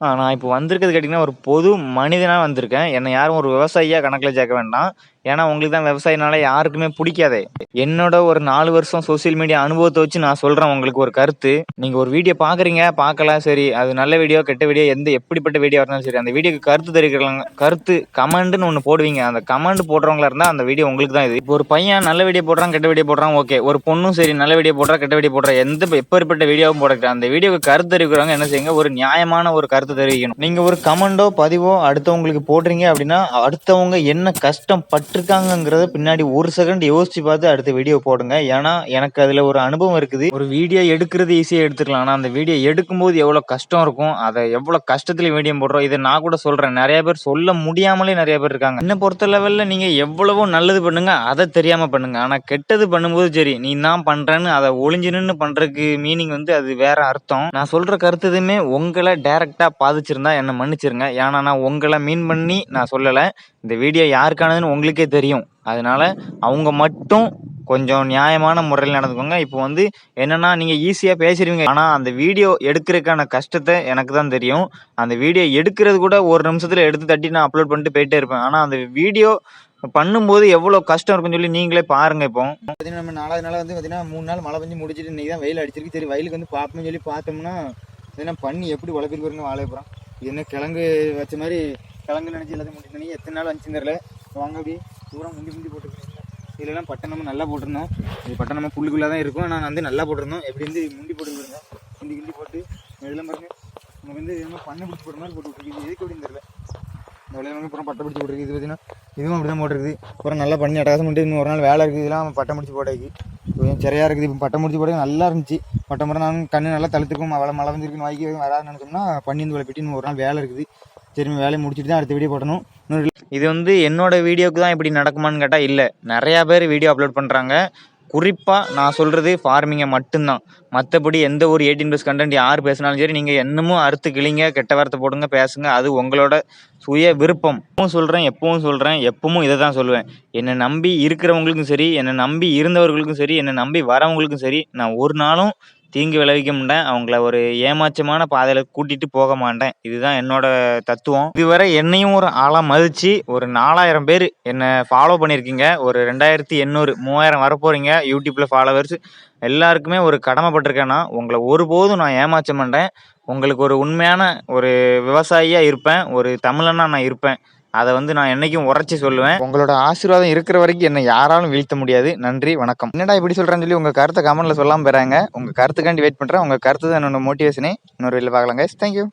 நான் இப்போ வந்திருக்கிறது கேட்டிங்கன்னா ஒரு பொது மனிதனாக வந்திருக்கேன். என்னை யாரும் ஒரு விவசாயியாக கணக்கில் சேர்க்க வேண்டாம். ஏன்னா உங்களுக்கு தான் விவசாயினால யாருக்குமே பிடிக்காதே. என்னோட ஒரு நாலு வருஷம் சோஷியல் மீடியா அனுபவத்தை வச்சு நான் சொல்கிறேன் உங்களுக்கு ஒரு கருத்து. நீங்கள் ஒரு வீடியோ பார்க்குறீங்க பார்க்கல சரி. அது நல்ல வீடியோ கெட்ட வீடியோ எந்த எப்படிப்பட்ட வீடியோ இருந்தாலும் சரி. அந்த வீடியோக்கு கருத்து தெரிவிக்கிறாங்க கருத்து கமெண்ட்னு ஒன்று போடுவீங்க. அந்த கமெண்ட் போடுறவங்களா இருந்தால் அந்த வீடியோ உங்களுக்கு தான் இது. இப்போ ஒரு பையன் நல்ல வீடியோ போடுறான் கெட்ட வீடியோ போடுறான் ஓகே ஒரு பொண்ணும் சரி நல்ல வீடியோ போடுறா கெட்ட வீடியோ போடுறா எந்த எப்பேற்பட்ட வீடியோவும் போடட்டும் அந்த வீடியோக்கு கருத்து தெரிவிக்கிறவங்க என்ன செய்யுங்க? ஒரு நியாயமான ஒரு கருத்து தெரிவிக்கணும். நீங்கள் ஒரு கமெண்டோ பதிவோ அடுத்தவங்களுக்கு போடுறீங்க அப்படின்னா அடுத்தவங்க என்ன கஷ்டம் போட்டிருக்காங்கிறத பின்னாடி ஒரு செகண்ட் யோசிச்சு பார்த்து அடுத்த வீடியோ போடுங்க. ஏன்னா எனக்கு அதில் ஒரு அனுபவம் இருக்குது. ஒரு வீடியோ எடுக்கிறது ஈஸியாக எடுத்துக்கலாம். ஆனால் அந்த வீடியோ எடுக்கும்போது எவ்வளோ கஷ்டம் இருக்கும் அதை எவ்வளோ கஷ்டத்துல வீடியோ போடுறோம் இதை நான் கூட சொல்கிறேன் நிறைய பேர் சொல்ல முடியாமலே நிறைய பேர் இருக்காங்க. என்ன பொறுத்த லெவலில் நீங்கள் எவ்வளவோ நல்லது பண்ணுங்க அதை தெரியாமல் பண்ணுங்க. ஆனால் கெட்டது பண்ணும்போது சரி நீ தான் பண்ணுறேன்னு அதை ஒளிஞ்சு நின்று பண்ணுறதுக்கு மீனிங் வந்து அது வேற அர்த்தம். நான் சொல்கிற கருத்து எதுவுமே உங்களை டேரெக்டாக பாதிச்சிருந்தா என்னை மன்னிச்சிருங்க. ஏன்னா நான் உங்களை மீன் பண்ணி நான் சொல்லலை. இந்த வீடியோ யாருக்கானதுன்னு உங்களுக்கே தெரியும். அதனால அவங்க மட்டும் கொஞ்சம் நியாயமான முறையில் நடந்துக்கோங்க. இப்போ வந்து என்னென்னா நீங்கள் ஈஸியாக பேசிடுவீங்க. ஆனால் அந்த வீடியோ எடுக்கிறதுக்கான கஷ்டத்தை எனக்கு தான் தெரியும். அந்த வீடியோ எடுக்கிறது கூட ஒரு நிமிஷத்தில் எடுத்து தட்டி நான் அப்லோட் பண்ணிட்டு போயிட்டே இருப்பேன். ஆனால் அந்த வீடியோ பண்ணும்போது எவ்வளோ கஷ்டம் இருக்குன்னு சொல்லி நீங்களே பாருங்கள் இப்போ. பார்த்தீங்கன்னா நம்ம நாலாவது நாள் வந்து பார்த்தீங்கன்னா மூணு நாள் மழை பெஞ்சு முடிச்சிட்டு இன்னைக்கு தான் வெயில் அடிச்சிருக்கு. சரி வயலுக்கு வந்து பார்ப்போம்னு சொல்லி பார்த்தோம்னா என்ன பண்ணி எப்படி வளர்ப்பிருக்கு வருங்க வாழைப்புறம் என்ன கிழங்கு வச்ச மாதிரி கிழங்கு நினைச்சி எல்லாத்தையும் முடிச்சு எத்தனை நாள் வந்துச்சு தெரியல. வாங்க அப்படி தூரம் முந்தி முந்தி போட்டுருக்கீங்க இதுலலாம் பட்டை நம்ம நல்லா போட்டிருந்தோம். இது பட்டை நம்ம புல்லுக்குள்ளே தான் இருக்கும். ஆனால் வந்து நல்லா போட்டிருந்தோம். எப்படி வந்து முண்டி போட்டுருக்குங்க முண்டி கிண்டி போட்டு இதெல்லாம் பாருங்க. நம்ம வந்து என்ன பண்ணை பிடிச்சி போட்டு மாதிரி போட்டு விட்டுருக்கு எதுக்கு அப்படின்னு தெரியல. இந்த விளையாங்க அப்புறம் பட்டை பிடிச்சி போட்டுருக்கு இது பார்த்தீங்கன்னா இதுவும் அப்படி தான் போட்டிருக்குது. அப்புறம் நல்லா பண்ணி அட்டகாசம் பண்ணிட்டு இன்னும் ஒரு நாள் வேலை இருக்குது. இதெல்லாம் பட்டம் முடிச்சு போட்டாக்கி கொஞ்சம் சரியாக இருக்குது. இப்போ பட்டம் முடிச்சு போட நல்லா இருந்துச்சு. பட்டம் முறை நான் கண்ணு நல்லா தழுத்துக்கும் மழை மழை வந்துருக்குன்னு வாங்கி வராதுன்னு நினச்சோம்னா பண்ணி வந்து விளப்பிட்டு இன்னும் ஒரு நாள் வேலை இருக்குது. திரும்பி வேலையை முடிச்சுட்டு தான் அடுத்த வீடியோ போடணும். இன்னொரு இது வந்து என்னோட வீடியோக்கு தான் இப்படி நடக்குமான்னு கேட்டால் இல்லை. நிறையா பேர் வீடியோ அப்லோட் பண்ணுறாங்க குறிப்பாக நான் சொல்கிறது ஃபார்மிங்கை மட்டும்தான். மற்றபடி எந்த ஒரு எயிட்டீன் ப்ளஸ் கண்டென்ட் யார் பேசினாலும் சரி நீங்கள் என்னமும் அறுத்து கிளிங்க கெட்ட வார்த்தை போடுங்க பேசுங்க. அது உங்களோட சுய விருப்பம். எப்பவும் சொல்கிறேன் எப்பவும் சொல்கிறேன் எப்பவும் இதை தான் சொல்லுவேன். என்னை நம்பி இருக்கிறவங்களுக்கும் சரி என்னை நம்பி இருந்தவர்களுக்கும் சரி என்னை நம்பி வரவங்களுக்கும் சரி நான் ஒரு நாளும் தீங்கு விளைவிக்க மாட்டேன். அவங்கள ஒரு ஏமாற்றமான பாதையில் கூட்டிகிட்டு போக மாட்டேன். இதுதான் என்னோட தத்துவம். இதுவரை என்னையும் ஒரு ஆளாக மதித்து ஒரு நாலாயிரம் பேர் என்னை ஃபாலோ பண்ணியிருக்கீங்க. ஒரு ரெண்டாயிரத்தி எண்ணூறு மூவாயிரம் வரப்போகிறீங்க யூடியூப்பில் ஃபாலோவர்ஸ் எல்லாருக்குமே ஒரு கடமைப்பட்டிருக்கேன்னா உங்களை ஒருபோதும் நான் ஏமாற்ற மாட்டேன். உங்களுக்கு ஒரு உண்மையான ஒரு விவசாயியாக இருப்பேன். ஒரு தமிழனா நான் இருப்பேன். அதை வந்து நான் என்னைக்கும் உரைச்சி சொல்லுவேன். உங்களோட ஆசீர்வாதம் இருக்கிற வரைக்கும் என்னை யாராலும் வீழ்த்த முடியாது. நன்றி வணக்கம். என்னடா இப்படி சொல்கிறேன்னு சொல்லி உங்கள் கருத்தை கமெண்ட்டில் சொல்லாமல் போகிறாங்க உங்கள் கருத்துக்காண்டி வெயிட் பண்ணுறேன் உங்கள் கருத்து தான் என்னோட மோட்டிவேஷனே இன்னொரு வெளியில் பார்க்கலாங்க தேங்க்யூ